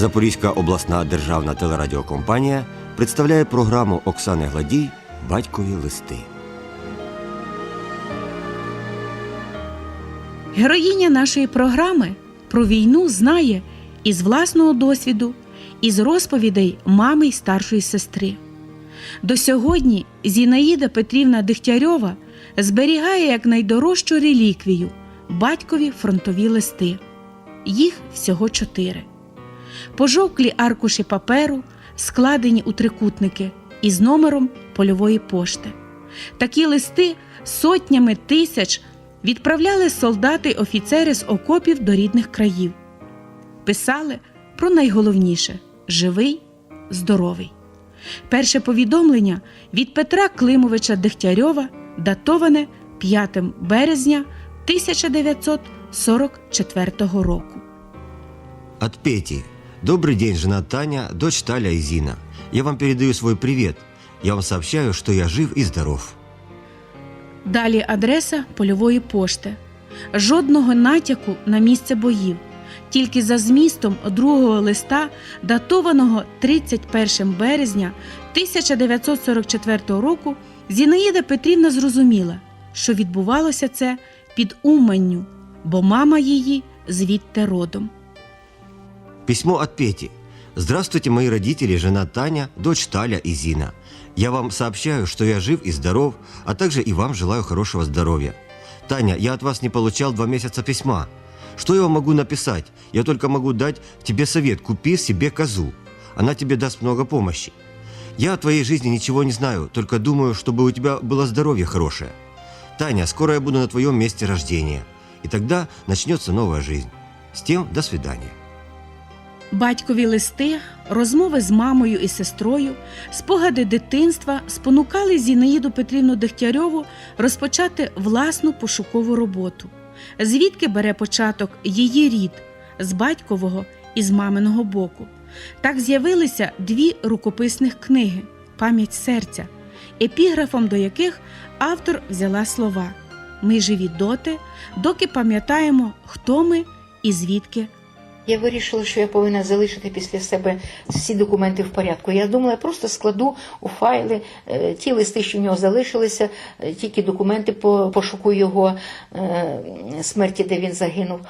Запорізька обласна державна телерадіокомпанія представляє програму Оксани Гладій Батькові листи. Героїня нашої програми про війну знає із власного досвіду, із розповідей мами й старшої сестри. До сьогодні Зінаїда Петрівна Дегтярьова зберігає як найдорожчу реліквію батькові фронтові листи. Їх всього чотири. Пожовклі аркуші паперу, складені у трикутники із номером польової пошти. Такі листи сотнями тисяч відправляли солдати й офіцери з окопів до рідних країв. Писали про найголовніше живий, здоровий. Перше повідомлення від Петра Климовича Дегтярьова датоване 5 березня 1944 року. От Пети. Добрый день, жена Таня, дочь Таля и Зина. Я вам передаю свой привет. Я вам сообщаю, что я жив и здоров. Далі адреса польової пошти. Жодного натяку на місце боїв. Тільки за змістом другого листа, датованого 31 березня 1944 року, Зінаїда Петрівна зрозуміла, що відбувалося це під Уманню, бо мама її звідти родом. Письмо от Пети. Здравствуйте, мои родители, жена Таня, дочь Таля и Зина. Я вам сообщаю, что я жив и здоров, а также и вам желаю хорошего здоровья. Таня, я от вас не получал два месяца письма. Что я вам могу написать? Я только могу дать тебе совет. Купи себе козу. Она тебе даст много помощи. Я о твоей жизни ничего не знаю, только думаю, чтобы у тебя было здоровье хорошее. Таня, скоро я буду на твоем месте рождения. И тогда начнется новая жизнь. С тем, до свидания. Батькові листи, розмови з мамою і сестрою, спогади дитинства спонукали Зінаїду Петрівну Дегтярьову розпочати власну пошукову роботу. Звідки бере початок її рід з батькового і з маминого боку. Так з'явилися дві рукописних книги Пам'ять серця, епіграфом до яких автор взяла слова Ми живі доти, доки пам'ятаємо, хто ми і звідки Я вирішила, що я повинна залишити після себе всі документи в порядку. Я думала, я просто складу у файли е, ті листи, що в нього залишилися, е, тільки документи по пошуку його е, смерті, де він загинув.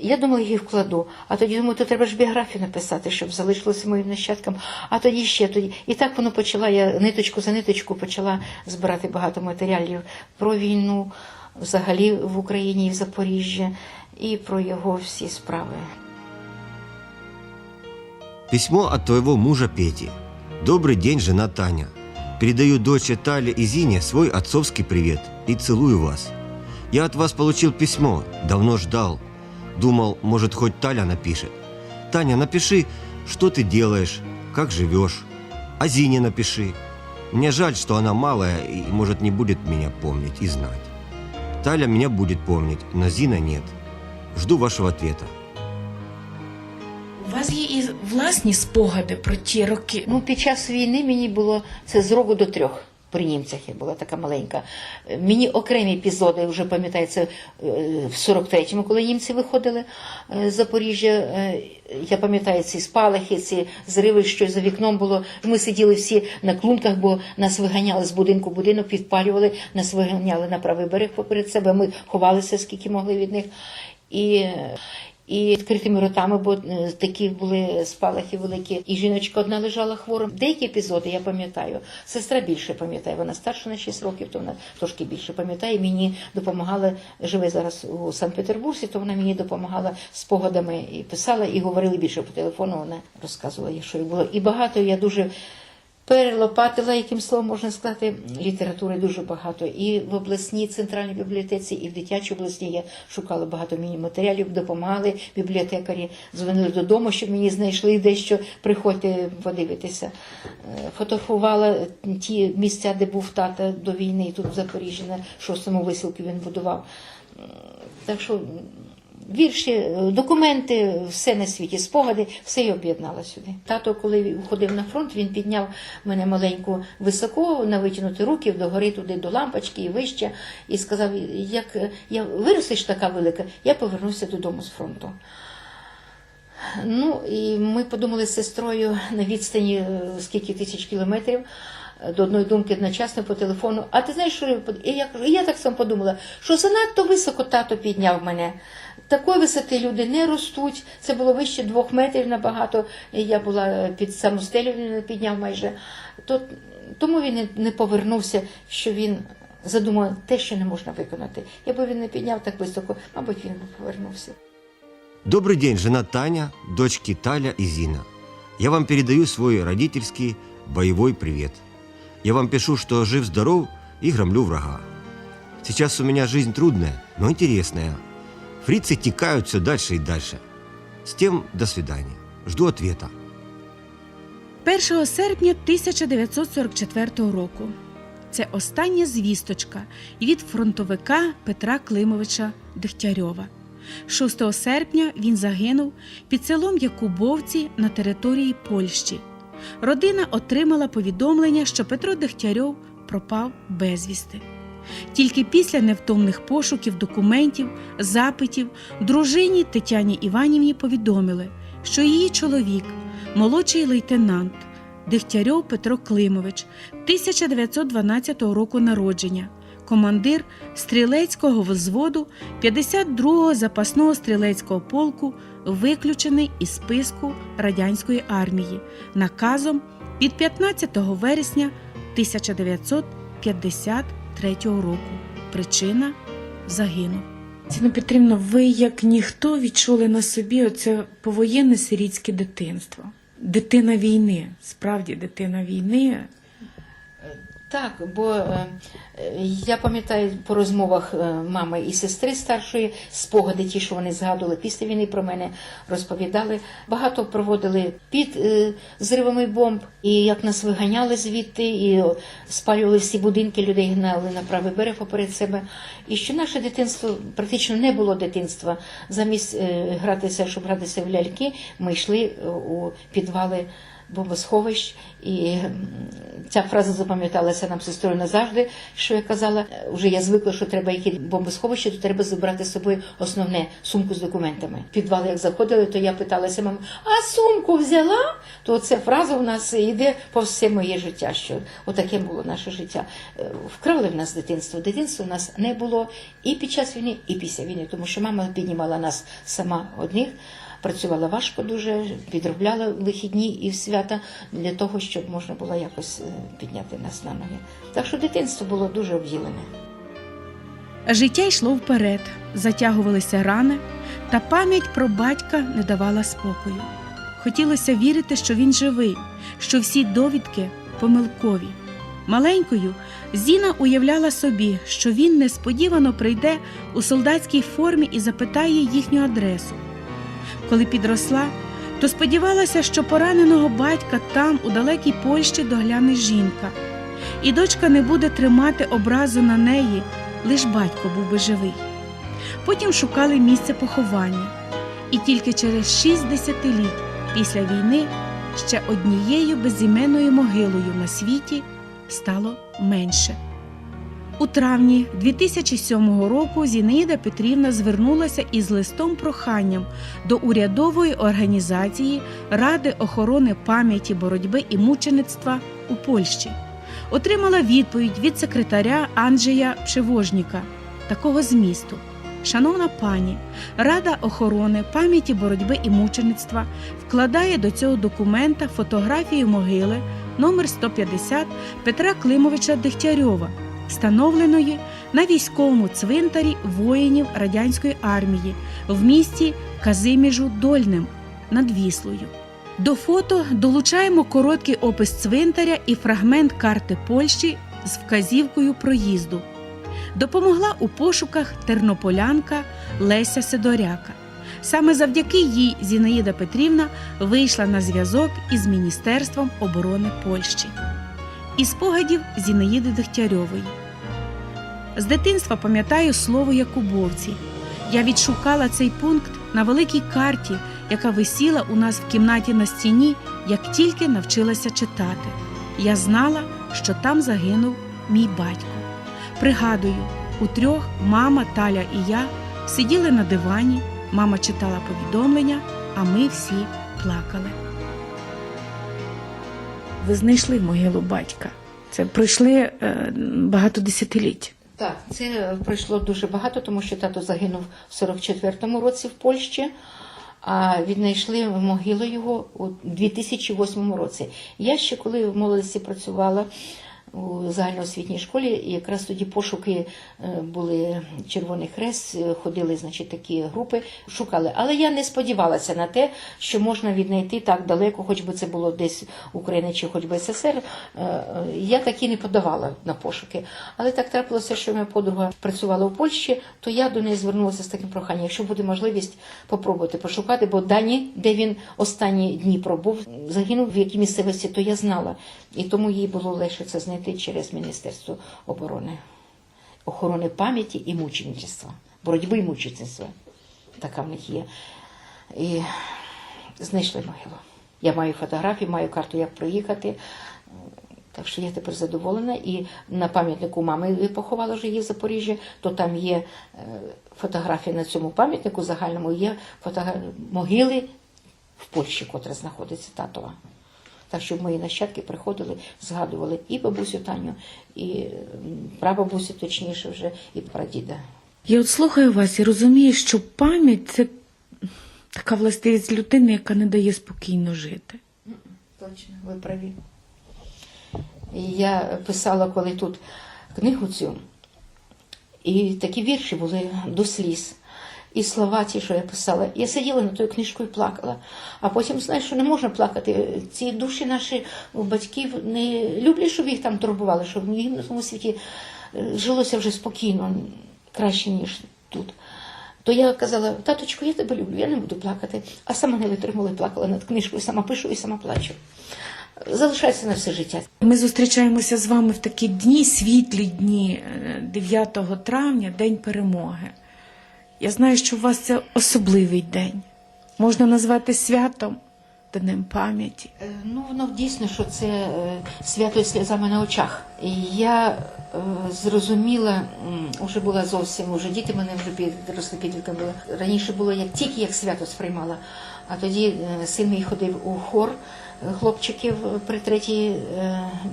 Я думала, їх вкладу. А тоді думаю, то треба ж біографію написати, щоб залишилося моїм нащадкам. А тоді ще тоді. І так воно почала. Я ниточку за ниточку почала збирати багато матеріалів про війну взагалі в Україні і в Запоріжжі, і про його всі справи. Письмо от твоего мужа Пети. Добрый день, жена Таня. Передаю дочери Тале и Зине свой отцовский привет и целую вас. Я от вас получил письмо, давно ждал. Думал, может, хоть Таля напишет. Таня, напиши, что ты делаешь, как живешь. А Зине напиши. Мне жаль, что она малая и, может, не будет меня помнить и знать. Таля меня будет помнить, но Зина нет. Жду вашего ответа. У вас є і власні спогади про ті роки. Ну, під час війни мені було це з року до трьох. При німцях я була така маленька. Мені окремі епізоди вже пам'ятається е, в 43-му, коли німці виходили е, з Запоріжжя. Е, Я пам'ятаю ці спалахи, ці зриви, що за вікном було. Ми сиділи всі на клунках, бо нас виганяли з будинку в будинок, підпалювали, нас виганяли на правий берег поперед себе. Ми ховалися скільки могли від них. І, і відкритими ротами, бо е, такі були спалахи великі. І жіночка одна лежала хвора. Деякі епізоди я пам'ятаю. Сестра більше пам'ятає. Вона старша на 6 років, то вона трошки більше пам'ятає. Мені допомагала, живе зараз у Санкт-Петербурзі, то вона мені допомагала спогадами і писала, і говорили більше по телефону. Вона розказувала, що і було. І багато я дуже. Перелопатила, яким словом можна сказати, літератури дуже багато. І в обласній центральній бібліотеці, і в дитячій обласній я шукала багато міні-матеріалів, допомагали бібліотекарі, дзвонили додому, щоб мені знайшли дещо, приходьте подивитися. Е, Фотографувала ті місця, де був тата до війни, тут в Запоріжжі, на шостому висілку він будував. Так що вірші, е, документи, все на світі, спогади, все я об'єднала сюди. Тато, коли ходив на фронт, він підняв мене маленьку високо, на витягнути руки догори туди до лампочки і вище, і сказав: як я виростеш така велика, я повернуся додому з фронту. Ну і ми подумали з сестрою на відстані е, скільки тисяч кілометрів. е, До одної думки одночасно по телефону. А ти знаєш, що я я так само подумала, що занадто високо тато підняв мене. Такої висоти люди не ростуть. Це було вище двох метрів набагато. І Я була під саму стелю, він підняв майже. То, тому він не, повернувся, що він задумав те, що не можна виконати. Якби він не підняв так високо, мабуть, він би повернувся. Добрый день, жена Таня, дочки Таля и Зина. Я вам передаю свой родительский боевой привет. Я вам пишу, что жив-здоров и громлю врага. Сейчас у меня жизнь трудная, но интересная. Фрицы текают все дальше и дальше. С тем, до свидания. Жду ответа. 1 серпня 1944 року. Це остання звісточка від фронтовика Петра Климовича Дегтярьова. 6 серпня він загинув під селом Якубовці на території Польщі. Родина отримала повідомлення, що Петро Дегтярьов пропав безвісти. Тільки після невтомних пошуків документів, запитів, дружині Тетяні Іванівні повідомили, що її чоловік, молодший лейтенант Дегтярьов Петро Климович, 1912 року народження, командир стрілецького взводу 52-го запасного стрілецького полку, виключений із списку радянської армії наказом від 15 вересня 1953 року. Причина загинув. Ціна Петрівна, ви як ніхто відчули на собі оце повоєнне сирійське дитинство. Дитина війни, справді дитина війни. Так, бо е, я пам'ятаю по розмовах е, мами і сестри старшої, спогади, ті, що вони згадували після війни про мене, розповідали. Багато проводили під е, зривами бомб, і як нас виганяли звідти, і спалювали всі будинки, людей гнали на правий берег поперед себе. І що наше дитинство практично не було дитинства. Замість гратися, щоб гратися в ляльки, ми йшли у підвали бомбосховищ. І ця фраза запам'яталася нам сестрою назавжди, що я казала. Вже я звикла, що треба йти в бомбосховище, то треба забрати з собою основне сумку з документами. В підвал, як заходили, то я питалася маму, а сумку взяла? То ця фраза у нас йде по все моє життя. Що отаке було наше життя. Е, Вкрали в нас дитинство. Дитинства у нас не було і під час війни, і після війни, тому що мама піднімала нас сама одних. Працювала важко дуже, підробляла вихідні і свята для того, щоб можна було якось е, підняти нас на ноги. Так що дитинство було дуже обділене. Життя йшло вперед, затягувалися рани, та пам'ять про батька не давала спокою. Хотілося вірити, що він живий, що всі довідки помилкові. Маленькою Зіна уявляла собі, що він несподівано прийде у солдатській формі і запитає їхню адресу. Коли підросла, то сподівалася, що пораненого батька там, у далекій Польщі, догляне жінка, і дочка не буде тримати образу на неї, лиш батько був би живий. Потім шукали місце поховання, і тільки через шість десятиліть після війни ще однією безіменною могилою на світі стало менше. У травні 2007 року Зінаїда Петрівна звернулася із листом проханням до урядової організації Ради охорони пам'яті боротьби і мучеництва у Польщі. Отримала відповідь від секретаря Анджея Пшевожніка такого змісту. Шановна пані, Рада охорони пам'яті боротьби і мучеництва вкладає до цього документа фотографію могили номер 150 Петра Климовича Дегтярьова, встановленої на військовому цвинтарі воїнів радянської армії в місті Казиміжу Дольним над Віслою. До фото долучаємо короткий опис цвинтаря і фрагмент карти Польщі з вказівкою проїзду. Допомогла у пошуках тернополянка Леся Сидоряка. Саме завдяки їй Зінаїда Петрівна вийшла на зв'язок із Міністерством оборони Польщі. Із спогадів Зінаїди Дегтярьової. З дитинства пам'ятаю слово Якубовці. Я відшукала цей пункт на великій карті, яка висіла у нас в кімнаті на стіні, як тільки навчилася читати. Я знала, що там загинув мій батько. Пригадую, у трьох мама, Таля і я сиділи на дивані, мама читала повідомлення, а ми всі плакали. Ви знайшли могилу батька. Це пройшли е, багато десятиліть. Так, це пройшло дуже багато, тому що тато загинув в 44-му році в Польщі, а віднайшли могилу його у 2008 році. Я ще коли в молодості працювала у загальноосвітній школі, якраз тоді пошуки е, були Червоний Хрест, е, ходили, значить, такі групи, шукали. Але я не сподівалася на те, що можна віднайти так далеко, хоч би це було десь Україна чи хоч би СССР. Е, Я так і не подавала на пошуки. Але так трапилося, що моя подруга працювала у Польщі, то я до неї звернулася з таким проханням, якщо буде можливість, попробуйте пошукати, бо дані, де він останні дні пробув, загинув в якій місцевості, то я знала. І тому їй було легше це знайти через Міністерство оборони, охорони пам'яті і мучеництва, боротьби і мучеництва. Така в них є. І знайшли могилу. Я маю фотографії, маю карту, як проїхати. Так що я тепер задоволена. І на пам'ятнику мами поховала вже її в Запоріжжі, то там є е, фотографія на цьому пам'ятнику загальному, є фотогра... могили в Польщі, котра знаходиться татова. Так, щоб мої нащадки приходили, згадували і бабусю Таню, і прабабусю, точніше вже, і прадіда. Я от слухаю вас і розумію, що пам'ять це така властивість людини, яка не дає спокійно жити. Точно, ви праві. Я писала коли тут книгу цю, і такі вірші були до сліз. І слова ті, що я писала. Я сиділа над тою книжкою і плакала. А потім, знаєш, що не можна плакати. Ці душі наші батьків не люблять, щоб їх там турбували, щоб їм на тому світі е, жилося вже спокійно, краще, ніж тут. То я казала, таточку, я тебе люблю, я не буду плакати. А сама не витримала і плакала над книжкою, сама пишу і сама плачу. Залишається на все життя. Ми зустрічаємося з вами в такі дні, світлі дні, е, 9 травня, День перемоги. Я знаю, що у вас це особливий день. Можна назвати святом, днем пам'яті. Е, Ну, воно дійсно, що це е, свято сльозами на очах. Я е, зрозуміла, м, уже була зовсім, уже діти мене вже підросли підлітками були. Раніше було як тільки як свято сприймала. А тоді син мій ходив у хор хлопчиків при третій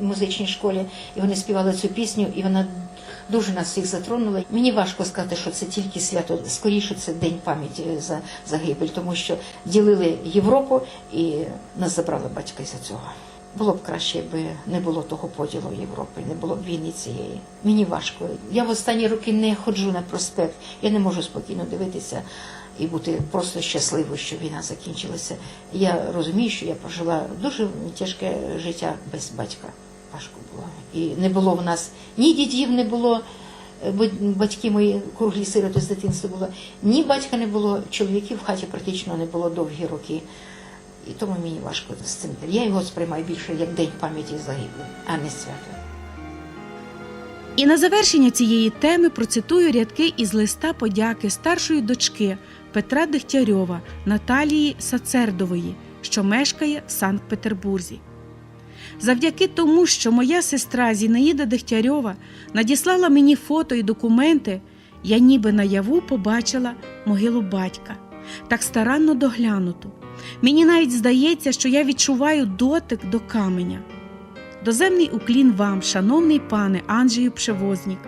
музичній школі, і вони співали цю пісню, і вона дуже нас всіх затронула. Мені важко сказати, що це тільки свято. Скоріше це день пам'яті за загибель, тому що ділили Європу і нас забрали батька із-за цього. Було б краще, якби не було того поділу Європи, не було б війни цієї. Мені важко. Я в останні роки не ходжу на проспект. Я не можу спокійно дивитися і бути просто щасливою, що війна закінчилася. Я розумію, що я прожила дуже тяжке життя без батька. Важко було. І не було в нас ні дідів, не було, е, батьки мої круглі сироти з дитинства було, ні батька не було, чоловіків в хаті практично не було довгі роки. І тому мені важко з цим. Я його сприймаю більше як день пам'яті загиблих, а не свято. І на завершення цієї теми процитую рядки із листа подяки старшої дочки Петра Дегтярьова Наталії Сацердової, що мешкає в Санкт-Петербурзі. Завдяки тому, що моя сестра Зінаїда Дегтярьова надіслала мені фото і документи, я ніби наяву побачила могилу батька, так старанно доглянуту. Мені навіть здається, що я відчуваю дотик до каменя. Доземний уклін вам, шановний пане Анджею Пшевознік,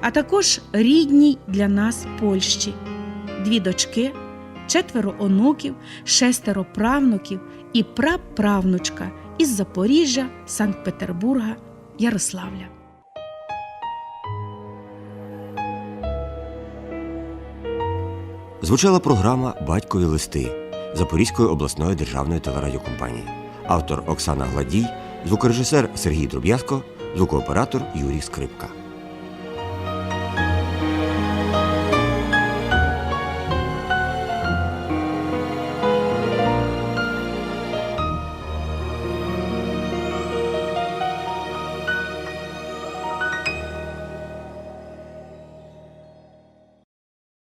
а також рідній для нас Польщі, дві дочки, четверо онуків, шестеро правнуків і праправнучка із Запоріжжя, Санкт-Петербурга, Ярославля. Звучала програма Батькові листи Запорізької обласної державної телерадіокомпанії. Автор Оксана Гладій, звукорежисер Сергій Дроб'язко, звукооператор Юрій Скрипка.